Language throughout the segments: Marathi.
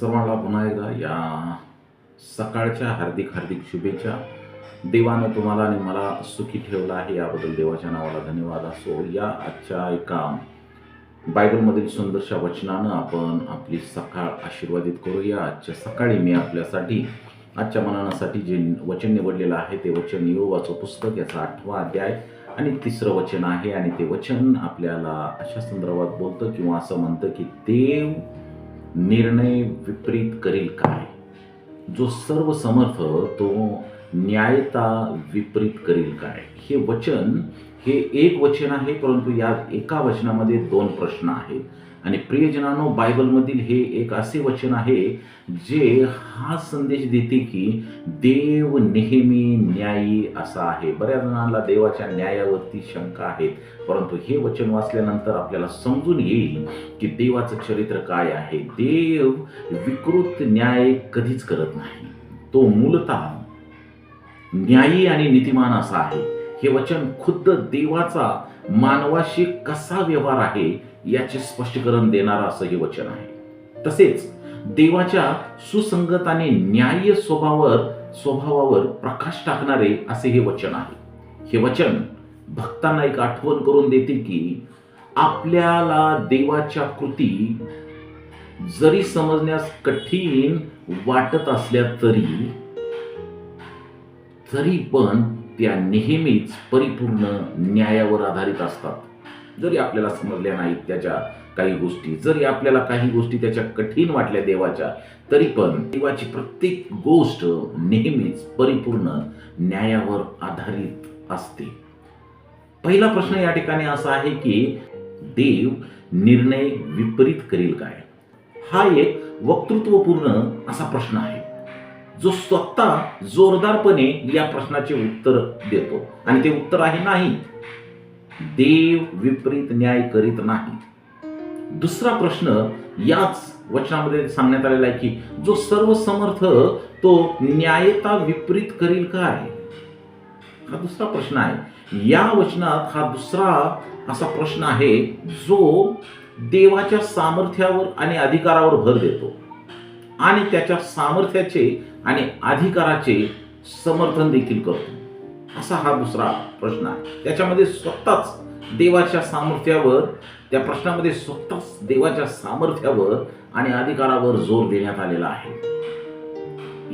सर्वांना पुन्हा एकदा या सकाळच्या हार्दिक हार्दिक शुभेच्छा. देवानं तुम्हाला आणि मला सुखी ठेवलं आहे. याबद्दल देवाच्या नावाला धन्यवाद असो. या आजच्या एका बायबलमधील सुंदरशा वचनानं आपण आपली सकाळ आशीर्वादित करूया. आजच्या सकाळी मी आपल्यासाठी आजच्या मनानासाठी जे वचन निवडलेलं आहे ते वचन योवाचं पुस्तक याचा आठवा अध्याय आणि तिसरं वचन आहे. आणि ते वचन आपल्याला अशा संदर्भात बोलतं किंवा असं म्हणतं की देव निर्णय विपरीत करील काय? जो सर्व समर्थ तो न्यायता विपरीत करील काय? हे वचन हे एक वचन आहे परंतु या एका वचनामध्ये दोन प्रश्न आहेत. आणि प्रियजनानो बायबलमधील हे एक असे वचन आहे जे हा संदेश देते की देव नेहमी न्यायी असा आहे. बऱ्याच जणांना देवाच्या न्यायावरती शंका आहेत परंतु हे वचन वाचल्यानंतर आपल्याला समजून येईल की देवाचं चरित्र काय आहे. देव विकृत न्याय कधीच करत नाही. तो मूलतः न्यायी आणि नीतिमान असा आहे. हे वचन खुद्द देवाचा मानवाशी कसा व्यवहार आहे याचे स्पष्टीकरण देणारं असं हे वचन आहे. तसेच देवाच्या सुसंगत आणि न्याय्य स्वभावावर स्वभावावर प्रकाश टाकणारे असे हे वचन आहे. हे वचन भक्तांना एक आठवण करून देते की आपल्याला देवाच्या कृती जरी समजण्यास कठीण वाटत असल्या तरी तरी पण त्या नेहमीच परिपूर्ण न्यायावर आधारित असतात. जरी आपल्याला समजल्या नाहीत त्याच्या काही गोष्टी जरी आपल्याला काही गोष्टी त्याच्या कठीण वाटल्या देवाच्या तरी पण देवाची प्रत्येक गोष्ट नेहमीच परिपूर्ण न्यायावर आधारित असते. पहिला प्रश्न या ठिकाणी असा आहे की देव निर्णय विपरीत करील काय? हा एक वक्तृत्वपूर्ण असा प्रश्न आहे. जो स्वतः जोरदारपणे या प्रश्नाचे उत्तर देतो. आणि ते उत्तर आहे नाही. देव विपरीत न्याय करीत नाही. दुसरा प्रश्न याच वचनामध्ये सांगण्यात आलेला आहे की जो सर्व समर्थ तो न्यायता विपरीत करील काय? हा दुसरा प्रश्न आहे. या वचनात हा दुसरा असा प्रश्न आहे जो देवाच्या सामर्थ्यावर आणि अधिकारावर भर देतो. आणि त्याच्या सामर्थ्याचे आणि अधिकाराचे समर्थन देखील करतो. असा हा दुसरा प्रश्न आहे. त्याच्यामध्ये स्वतःच देवाच्या सामर्थ्यावर त्या प्रश्नामध्ये स्वतःच देवाच्या सामर्थ्यावर आणि अधिकारावर जोर देण्यात आलेला आहे.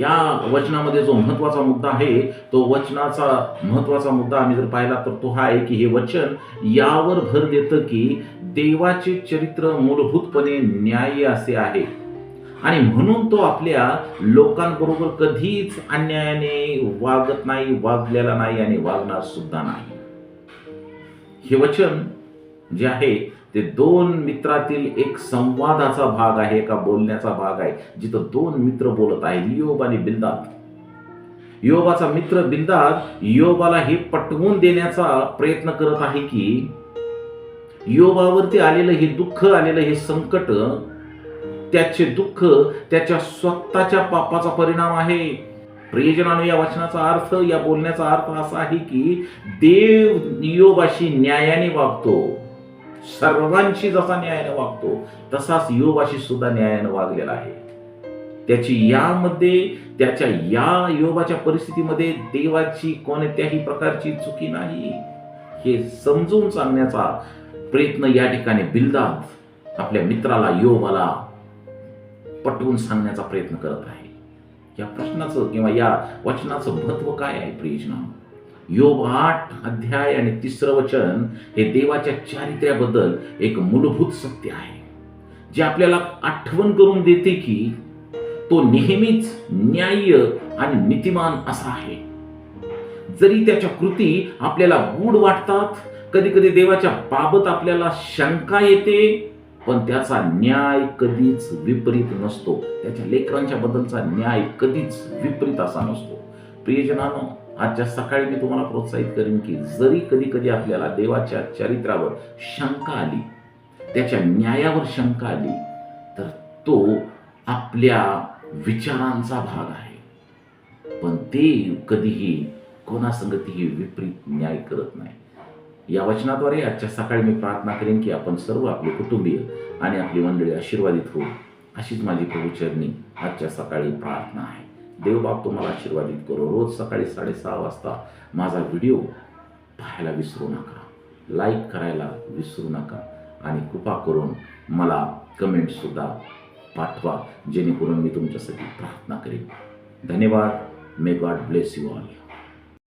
या वचनामध्ये जो महत्त्वाचा मुद्दा आहे तो वचनाचा महत्त्वाचा मुद्दा आम्ही जर पाहिला तर तो हा आहे की हे वचन यावर भर देतं की देवाचे चरित्र मूलभूतपणे न्याय्य असे आहे. आणि म्हणून तो आपल्या लोकांबरोबर कधीच अन्यायाने वागत नाही वागलेला नाही आणि वागणार सुद्धा नाही. हे वचन जे आहे ते दोन मित्रातील एक संवादाचा भाग आहे का बोलण्याचा भाग आहे जिथं दोन मित्र बोलत आहेत योब आणि बिल्दाद योबाचा मित्र बिल्दाद योबाला हे पटवून देण्याचा प्रयत्न करत आहे की योबावरती आलेलं हे दुःख आलेलं हे संकट त्याचे दुःख त्याच्या स्वतःच्या पापाचा परिणाम आहे. प्रियजनानो या वचनाचा अर्थ या बोलण्याचा अर्थ असा आहे की देव योबाशी न्यायाने वागतो. सर्वांशी जसा न्यायाने वागतो तसाच योबाशी सुद्धा न्यायाने वागलेला आहे. त्याची यामध्ये त्याच्या या योगाच्या परिस्थितीमध्ये देवाची कोणत्याही प्रकारची चुकी नाही. हे समजून सांगण्याचा प्रयत्न या ठिकाणी बिल्दाद आपल्या मित्राला योबाला पटवून सांगण्याचा प्रयत्न करत आहे. या प्रश्नाचं किंवा या वचनाचं महत्त्व काय आहे प्रियजना? योग आठ अध्याय आणि तिसरं वचन हे देवाच्या चारित्र्याबद्दल एक मूलभूत सत्य आहे. जे आपल्याला आठवण करून देते की तो नेहमीच न्याय्य आणि नीतिमान असा आहे. जरी त्याच्या कृती आपल्याला गूढ वाटतात कधी कधी देवाच्या बाबत आपल्याला शंका येते पण त्याचा न्याय कधीच विपरीत नसतो. त्याच्या लेकरांच्या बद्दलचा न्याय कधीच विपरीत असा नसतो. प्रियजनानो आजच्या सकाळी मी तुम्हाला प्रोत्साहित करेन की जरी कधी कधी आपल्याला देवाच्या चरित्रावर शंका आली त्याच्या न्यायावर शंका आली तर तो आपल्या विचारांचा भाग आहे. पण देव कधीही कोणासंगतीही विपरीत न्याय करत नाही. या वचनाद्वारे आजच्या सकाळी मी प्रार्थना करेन की आपण सर्व आपले कुटुंबीय आणि आपली मंडळी आशीर्वादित होऊ अशीच माझी प्रभूचरणी आजच्या सकाळी प्रार्थना आहे. देवबाप तुम्हाला आशीर्वादित करो. रोज सकाळी साडेसहा वाजता माझा व्हिडिओ पाहायला विसरू नका. लाईक करायला विसरू नका आणि कृपा करून मला कमेंटसुद्धा पाठवा जेणेकरून मी तुमच्यासाठी प्रार्थना करेन. धन्यवाद. May God bless you all